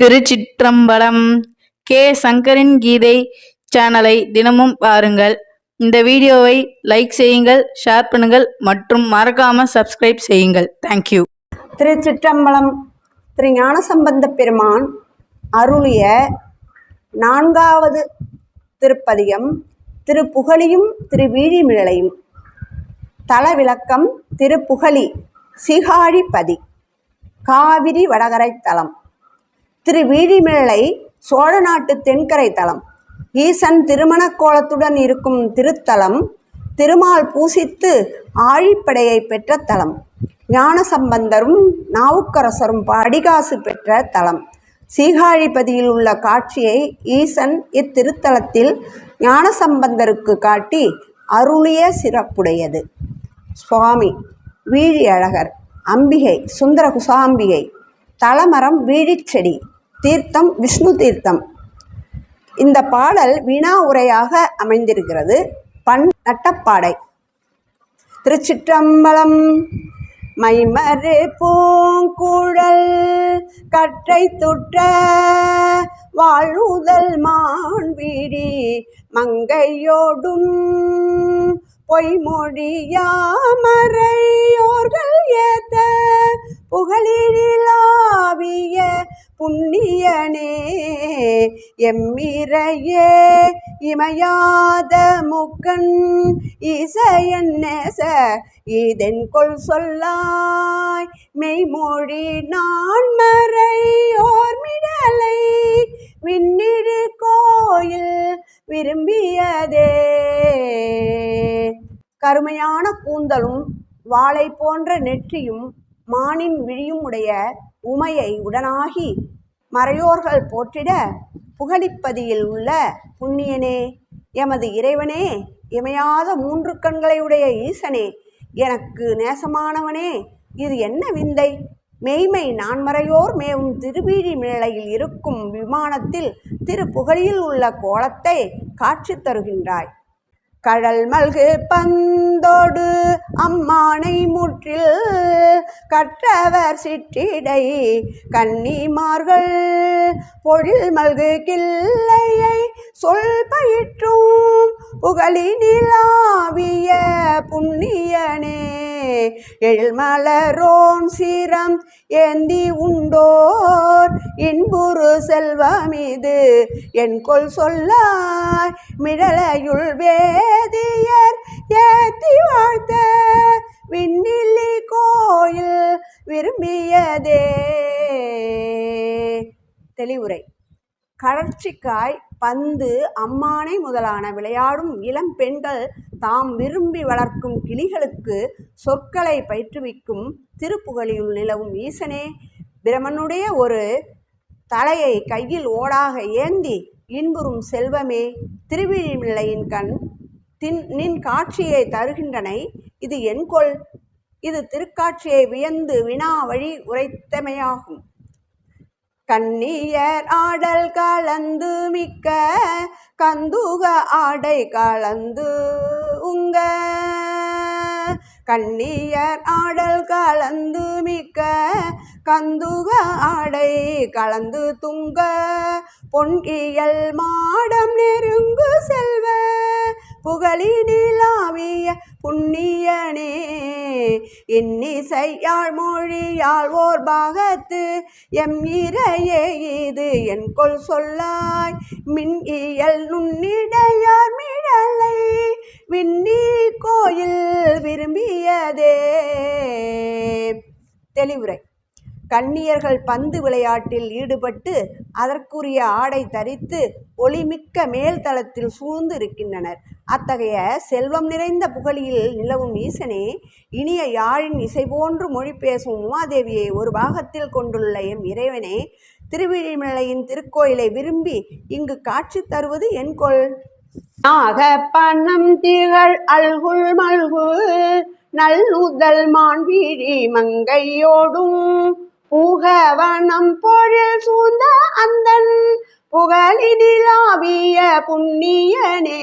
திருச்சிற்றம்பலம் K. சங்கரின் கீதை சேனலை தினமும் பாருங்கள். இந்த வீடியோவை லைக் செய்யுங்கள் ஷேர் பண்ணுங்கள் மற்றும் மறக்காம சப்ஸ்கிரைப் செய்யுங்கள். தேங்க்யூ திருச்சிற்றம்பலம் திரு ஞானசம்பந்த பெருமான் அருளிய நான்காவது திருப்பதிகம் திருப்புகழியும் திருவீழிமிழலையும். தலவிளக்கம் திருப்புகழி சிகாழிப்பதி. காவிரி வடகரை தலம் திருவீழிமிழலை சோழ நாட்டு தென்கரை தலம். ஈசன் திருமண கோலத்துடன் இருக்கும் திருத்தலம் திருமால் பூசித்து ஆழிப்படையை பெற்ற தலம். ஞானசம்பந்தரும் நாவுக்கரசரும் படிகாசு பெற்ற தலம். சீகாழிப்பதியில் உள்ள காட்சியை ஈசன் இத்திருத்தலத்தில் ஞானசம்பந்தருக்கு காட்டி அருளிய சிறப்புடையது. சுவாமி வீழி அழகர் அம்பிகை சுந்தர குசாம்பிகை தலமரம் வீழிச்செடி தீர்த்தம் விஷ்ணு தீர்த்தம். இந்த பாடல் வினா உரையாக அமைந்திருக்கிறது. பண் நட்டப்பாடை. திருச்சிற்றம்பலம் மைமறு பூங்குழல் கற்றை துற்ற வாழுதல் வீடி மங்கையோடும் பொய்மொழியாமறையோர்கள் ஏத்த புகழிலாவிய புண்ணியனே எம்மிரையே இமையாத முக்கண் இசையன்னேச? இதன் கொள் சொல்லாய் மெய்மொழி நான் மறையோர் மிடலை விண்ணிடு கோயில் விரும்பியதே. கருமையான கூந்தலும் வாளை போன்ற நெற்றியும் மானின் விழியும் உடைய உமையை உடனாகி மறையோர்கள் போற்றிட புகழிப்பதியில் உள்ள புண்ணியனே எமது இறைவனே இமையாத மூன்று கண்களை உடைய ஈசனே எனக்கு நேசமானவனே இது என்ன விந்தை? மெய்மை நான்மறையோர் மேவும் திருவீழி மேலையில் இருக்கும் விமானத்தில் திருப்புகழியில் உள்ள கோலத்தை காட்சி தருகின்றாய். கடல் மல்கு பந்தோடு அம்மானை முற்றில் கற்றவர் சிற்றிடை கன்னிமார்கள் பொழில் மல்கு கிள்ளையை சொல் பயிற்றும் புகழி நிலாவிய புண்ணியனே. எழில்மலரோன் சீரம் ஏந்தி உண்டோர். இன்புறு செல்வமிது என் கொள் சொல்லாய். மிடலையுள் வேதியர் ஏத்தி வாழ்த்த விண்ணில்லி கோயில் விரும்பியதே. தெளிவுரை. கடற்சிக்காய் பந்து அம்மானை முதலான விளையாடும் இளம் பெண்கள் தாம் விரும்பி வளர்க்கும் கிளிகளுக்கு சொற்களை பயிற்றுவிக்கும் திருப்புகழியுள் நிலவும் ஈசனே பிரமனுடைய ஒரு தலையை கையில் ஓடாக ஏந்தி இன்புறும் செல்வமே திருவிழிமில்லையின் கண் தின் நின் காட்சியை தருகின்றனை இது என்கொள் இது திருக்காட்சியை வியந்து வினா வழி உரைத்தமையாகும். கண்ணியர் ஆடல் கலந்து மிக்க கந்துக ஆடை கலந்து உங்க கண்ணியர் ஆடல் கலந்து மிக்க கந்துக ஆடை கலந்து துங்க. பொன்கியல் மாடம் நெருங்கு செல்வ. புகழி நிலாவிய புண்ணியனே இன்னிசையாழ் மொழியாள் ஓர் பாகத்து. எம் இறையே இது என் கொள் சொல்லாய். மின் இயல் நுண்ணிடையார் மிடலை விண்ணி கோயில் விரும்பியதே. தெளிவுரை. கன்னியர்கள் பந்து விளையாட்டில் ஈடுபட்டு அதற்குரிய ஆடை தரித்து ஒளிமிக்க மேல் தளத்தில் சூழ்ந்து இருக்கின்றனர் அத்தகைய செல்வம் நிறைந்த புகழியில் நிலவும் ஈசனே இனிய யாழின் இசை போன்று மொழி பேசும் உமாதேவியை ஒரு பாகத்தில் கொண்டுள்ள எம் இறைவனே திருவிழிமலையின் திருக்கோயிலை விரும்பி இங்கு காட்சி தருவது என் கொள் நாக பணம் திகழ் அல்குள் மல்கு நல்லுதல் மான்வீழி மங்கையோடும் புகவனம் பொழில் சூழ்ந்த அந்தன் புகழினிலாவிய புண்ணியனே.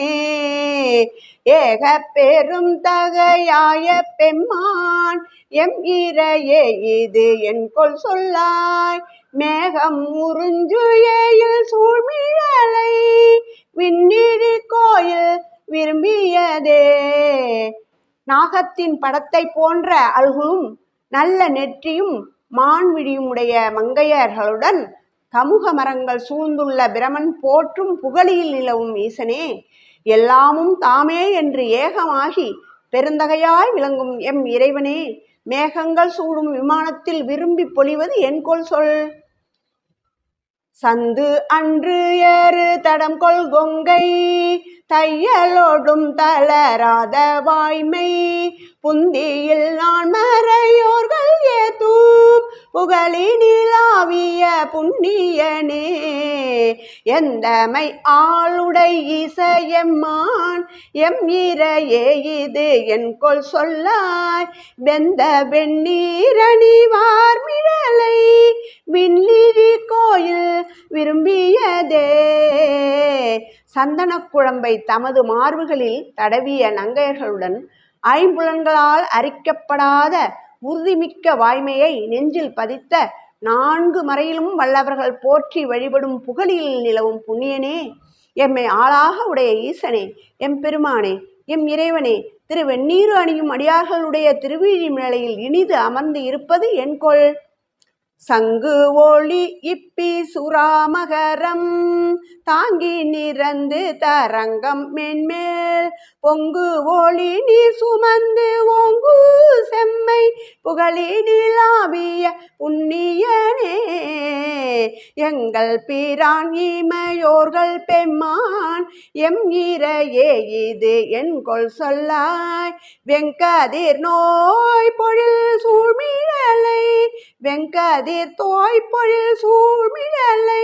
ஏக பெரும் தகையாய பெம்மான் எம் இறையே இது என் கொள் சொல்லாய். மேகம் உறிஞ்சுயில் சூழ்மிழலை விண்ணிழி கோயில் விரும்பியதே. நாகத்தின் படத்தை போன்ற அல்குலும் நல்ல நெற்றியும் மான்விழியும் உடைய மங்கையர்களுடன் கமுக மரங்கள் சூழ்ந்துள்ள பிரமன் போற்றும் புகழியில் நிலவும் ஈசனே எல்லாமும் தாமே என்று ஏகமாகி பெருந்தகையாய் விளங்கும் எம் இறைவனே மேகங்கள் சூடும் விமானத்தில் விரும்பி பொழிவது என்கொள் சொல். சந்து அன்று ஏறு தடம் கொள் கொங்கை தையலோடும் தளராத வாய்மை புந்தியில் நான் மறையோர்கள் ஏதூ புகழி நிலாவிய புண்ணியனே. எந்தமை ஆளுடை இசையம்மான்? எம் இரையே இது என் கொள் சொல்லாய். வெந்த வெண்ணீரணி வார்மிழலை விண்ணிழி கோயில் விரும்பியதே. சந்தனக் குழம்பை தமது மார்புகளில் தடவிய நங்கையர்களுடன் ஐம்புலன்களால் அரிக்கப்படாத உறுதிமிக்க வாய்மையை நெஞ்சில் பதித்த நான்கு மறையிலும் வல்லவர்கள் போற்றி வழிபடும் புகழில் நிலவும் புண்ணியனே. எம்மை ஆளாக உடைய ஈசனே எம் பெருமானே எம் இறைவனே திரு வெந்நீரு அணியும் அடியார்களுடைய திருவீழி நிலையில் இனிது அமர்ந்து இருப்பது என்கொள் சங்கு ஒளி இப்பி சுராமகரம் தாங்கி நிறந்து தரங்கம் மென்மேல். பொங்கு ஒளி நீ சுமந்து ஓங்கு செம்மை புகழி புண்ணியனே. எங்கள் பிரான் இமையோர்கள் பெம்மான் எம் இரையே இது என் கொள் சொல்லாய். வெங்கதிர் நோய் பொழில் சூழ்மிழலை வெங்கதிர் தோய்பொழில் குமிழலை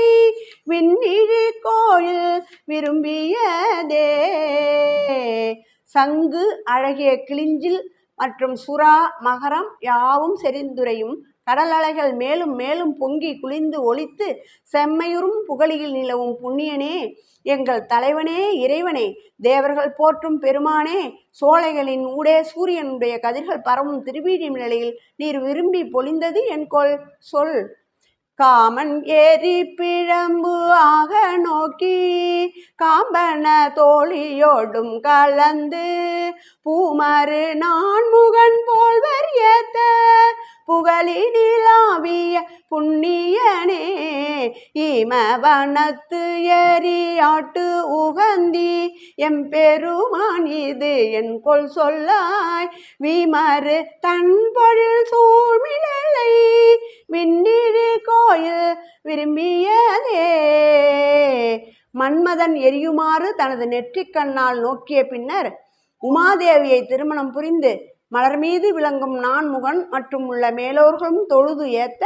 விண்ணிழி கோயில் விரும்பியதே சங்கு அழகிய கிளிஞ்சில் மற்றும் சுறா மகரம் யாவும் செறிந்துரையும். கடல் அலைகள் மேலும் மேலும் பொங்கி குளிந்து ஒளித்து செம்மையுறும் புகழியில் நிலவும் புண்ணியனே எங்கள் தலைவனே இறைவனே தேவர்கள் போற்றும் பெருமானே சோலைகளின் ஊடே சூரியனுடைய கதிர்கள் பரவும் திருவீழி நிலையில் நீர் விரும்பி பொழிந்தது என்கொள் சொல். காமன் ஏறி பிழம்பு ஆக நோக்கி காம்பன தோழியோடும் கலந்து பூமறு நான் முகன் போல்வர் ஏத்த புகழி நிலாவிய புண்ணியனே இமவனத்து எரியாட்டு உகந்தி எம்பெருமான் இது என் கொள் சொல்லாய். விமறு தன் பொழில் சூழ்மிழலை விண்ணிழி கோயில் விரும்பியதே. மன்மதன் எரியுமாறு தனது நெற்றிக் கண்ணால் நோக்கிய பின்னர் உமாதேவியை திருமணம் புரிந்து மலர் மீது விளங்கும் நான்முகன் மற்றும் உள்ள மேலோர்களும் தொழுது ஏத்த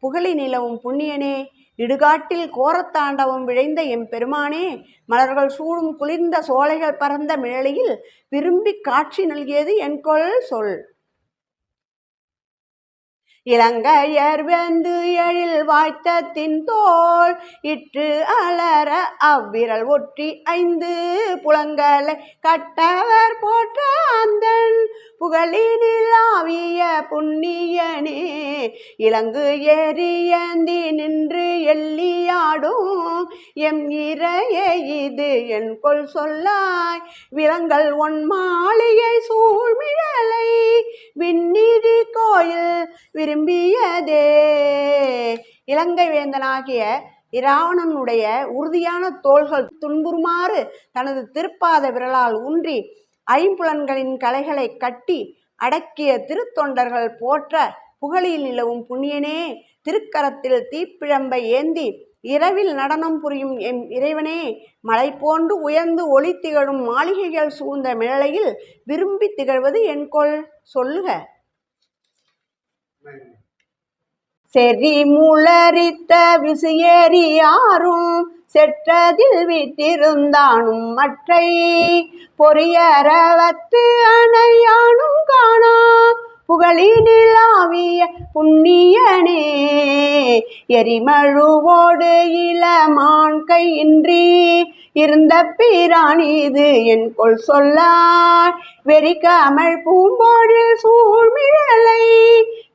புகழி நிலவும் புண்ணியனே. இடுகாட்டில் கோரத்தாண்டவம் விழைந்த எம் பெருமானே மலர்கள் சூடும் குளிர்ந்த சோலைகள் பறந்த மிழலையில் விரும்பி காட்சி நல்கியது என்கொள் சொல். இளங்கையர் வெந்து எழில் வாய்த்தத்தின் தோல் இற்று அலற அவ்விரல் ஒற்றி ஐந்து புலங்களை கட்டவர் போற்ற அந்தன் புகழினில் ஆவிய புண்ணியனே. இலங்கு எரியந்தி நின்று எள்ளியாடும் எம் இறையே இது என் கொள் சொல்லாய். விலங்கள் ஒன் மாளிகை சூழ்மிழலை விண்ணிதி கோயில் விரும்பியதே இலங்கை வேந்தனாகிய இராவணனுடைய உறுதியான தோள்கள் துன்புறுமாறு தனது திருப்பாத விரலால் ஊன்றி ஐம்புலன்களின் கலைகளை கட்டி அடக்கிய திருத்தொண்டர்கள் போற்ற புகழில் நிலவும் புண்ணியனே திருக்கரத்தில் தீப்பிழம்பை ஏந்தி இரவில் நடனம் புரியும் எம் இறைவனே மலை போன்று உயர்ந்து ஒளி திகழும் மாளிகைகள் சூழ்ந்த மிழலையில் விரும்பி திகழ்வது என்கொள் சொல்லுக. செறி முளரித்த விசுயேறி யாரும் செற்றதில் விட்டிருந்தானும் மற்றை பொறியறவத்து அணையானும் காணா. புகழினிலாவிய புண்ணியனே எரிமழுவோடு இளமான் கையின்றி இருந்த பிரான் இது என் கொள் சொல்லாய் வெறிக்காமல் பூம்போழில் சூழ்மிழலை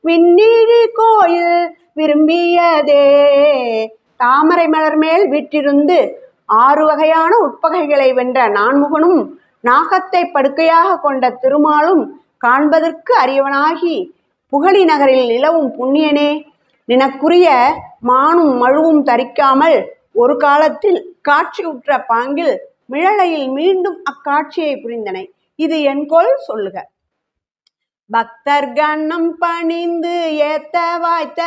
விண்ணிழி கோயில் விரும்பியதே. தாமரை மலர் மேல் வீற்றிருந்து ஆறு வகையான உட்பகைகளை வென்ற நான்முகனும் நாகத்தை படுக்கையாக கொண்ட திருமாலும் காண்பதற்கு அரியவனாகி புகழி நகரில் நிலவும் புண்ணியனே நினக்குரிய மானும் மழுவும் தரிக்காமல் ஒரு காலத்தில் காட்சியுற்ற பாங்கில் மிழலையில் மீண்டும் அக்காட்சியை புரிந்தனை. இது என்கொள் சொல்லுக. பக்தர் கண்ணம் பணிந்து ஏத்த வாய்த்த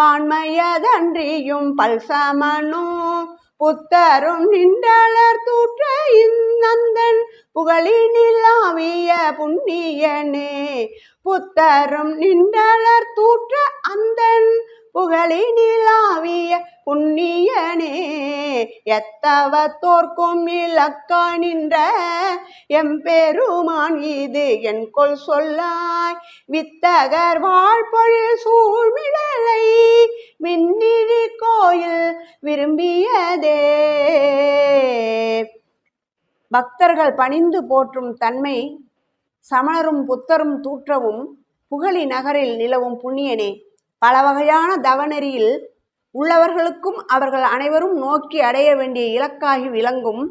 பான்மையதன்றியும் பல்சமனும் புத்தரும் நின்றலர் தூற்ற இந்நந்தன் புண்ணிய புண்ணியனே புத்தரும் நின்றலர் தூற்ற அந்தன் புகழினிலாவிய புண்ணியனே. எத்தவத்தோர்க்கும் இலக்கா நின்ற எம்பெருமான் இது என் கொள் சொல்லாய். வித்தகர் வாழ்பொழில் சூழ்மிடலை மின்னிழி கோயில் விரும்பியதே. பக்தர்கள் பணிந்து போற்றும் தன்மை சமணரும் புத்தரும் தூற்றவும் புகழி நகரில் நிலவும் புண்ணியனே. பல வகையான தவநெறியில் உள்ளவர்களுக்கும் அவர்கள் அனைவரும் நோக்கி அடைய வேண்டிய இலக்காகி விளங்கும்.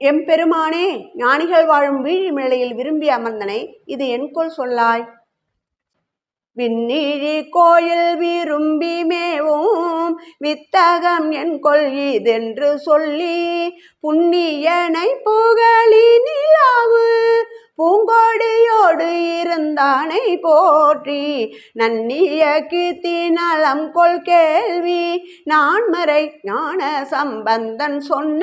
எம்பெருமானே ஞானிகள் வாழும் வீழிமிழையில் விரும்பி அமர்ந்தனை இது என்கொள் சொல்லாய். விண்ணிழி கோயில் விரும்பி மேவும் வித்தகம் என் கொள் இதென்று சொல்லி புண்ணியனை புகழி நிலாவு பூங்கொடியோடு இருந்தானை போற்றி நன்னிய கீர்த்தி நலம் கொள் கேள்வி நான்மறை ஞான சம்பந்தன் சொன்ன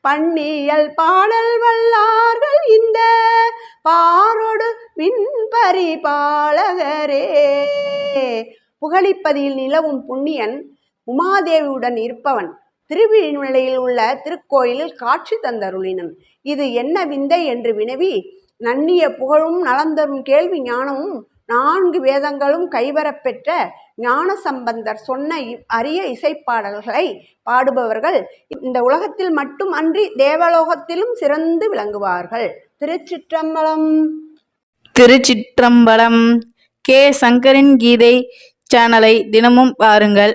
பண்ணியல் பாடல் வல்லார்கள் இந்த பாரோடு விண்பரி பாலகரே புகழிப்பதியில் நிலவும் புண்ணியன் உமாதேவியுடன் இருப்பவன் திருவிழிநிலையில் உள்ள திருக்கோயிலில் காட்சி தந்தருளினன். இது என்ன விந்தை என்று வினவி நன்னிய புகழும் நலந்தரும் கேள்வி ஞானமும் நான்கு வேதங்களும் கைவரப்பெற்ற ஞான சம்பந்தர் சொன்ன இவ் அரிய இசைப்பாடல்களை பாடுபவர்கள் இந்த உலகத்தில் மட்டும் அன்றி தேவலோகத்திலும் சிறந்து விளங்குவார்கள். திருச்சிற்றம்பலம். திருச்சிற்றம்பலம். கே. சங்கரின் கீதை சேனலை தினமும் பாருங்கள்.